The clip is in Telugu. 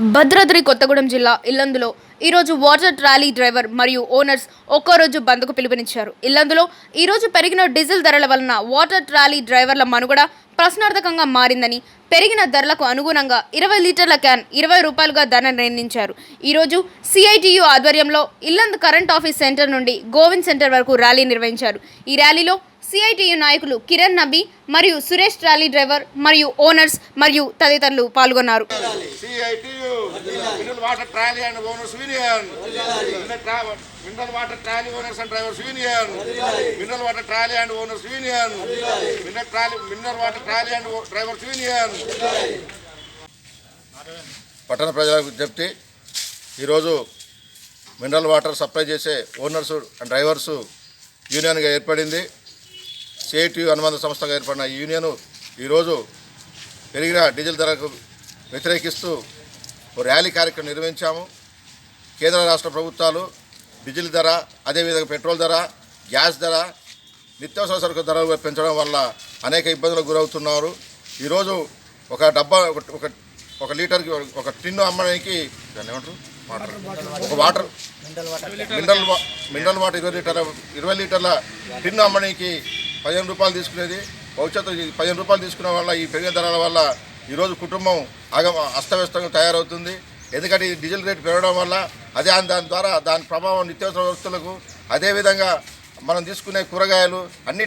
భద్రాద్రి కొత్తగూడెం జిల్లా ఇల్లందులో ఈరోజు వాటర్ ట్రాలీ డ్రైవర్ మరియు ఓనర్స్ ఒక్కో రోజు బంద్కు పిలుపునిచ్చారు. ఇల్లందులో ఈరోజు పెరిగిన డీజిల్ ధరల వలన వాటర్ ట్రాలీ డ్రైవర్ల మనుగడ ప్రశ్నార్థకంగా మారిందని పెరిగిన ధరలకు అనుగుణంగా ఇరవై లీటర్ల క్యాన్ ఇరవై రూపాయలుగా ధర నిర్ణయించారు. ఈరోజు సిఐటియు ఆధ్వర్యంలో ఇల్లందు కరెంట్ ఆఫీస్ సెంటర్ నుండి గోవింద్ సెంటర్ వరకు ర్యాలీ నిర్వహించారు. ఈ ర్యాలీలో సిఐటియు నాయకులు కిరణ్ నబీ మరియు సురేష్ ట్రాలీ డ్రైవర్ మరియు ఓనర్స్ మరియు తదితరులు పాల్గొన్నారు. C I T U mineral water trolley and owners union. Mineral water trolley owners and drivers union. Mineral water trolley and owners union. Mineral trolley mineral water trolley and drivers union. పట్టణ ప్రజలకు విజ్ఞప్తి ఈరోజు మినరల్ వాటర్ సప్లై చేసే ఓనర్స్ అండ్ డ్రైవర్స్ యూనియన్గా ఏర్పడింది. స్టేట్ అనుబంధ సంస్థగా ఏర్పడిన ఈ యూనియన్ ఈరోజు పెరిగిన డీజిల్ ధరకు వ్యతిరేకిస్తూ ఓ ర్యాలీ కార్యక్రమం నిర్వహించాము. కేంద్ర రాష్ట్ర ప్రభుత్వాలు డీజిల్ ధర అదేవిధంగా పెట్రోల్ ధర గ్యాస్ ధర నిత్యావసర సరుకు ధరలు పెంచడం వల్ల అనేక ఇబ్బందులకు గురవుతున్నారు. ఈరోజు ఒక డబ్బా ఒక- ఒక ఒక లీటర్కి ఒక టిన్ను అమ్మడానికి దాన్ని ఏమంటారు? వాటర్. ఒక వాటర్. మినరల్ మినరల్ వాటర్ ఇరవై లీటర్ల ఇరవై లీటర్ల టిన్ను అమ్మడానికి పదిహేను రూపాయలు తీసుకునేది. భవిష్యత్తు పదిహేను రూపాయలు తీసుకునే వల్ల ఈ పెరిగిన ధరల వల్ల ఈరోజు కుటుంబం ఆగమ అస్తవ్యస్తంగా తయారవుతుంది. ఎందుకంటే ఈ డీజిల్ రేటు పెరగడం వల్ల అదే దాని ద్వారా దాని ప్రభావం నిత్యావసర వస్తువులకు అదేవిధంగా మనం తీసుకునే కూరగాయలు అన్ని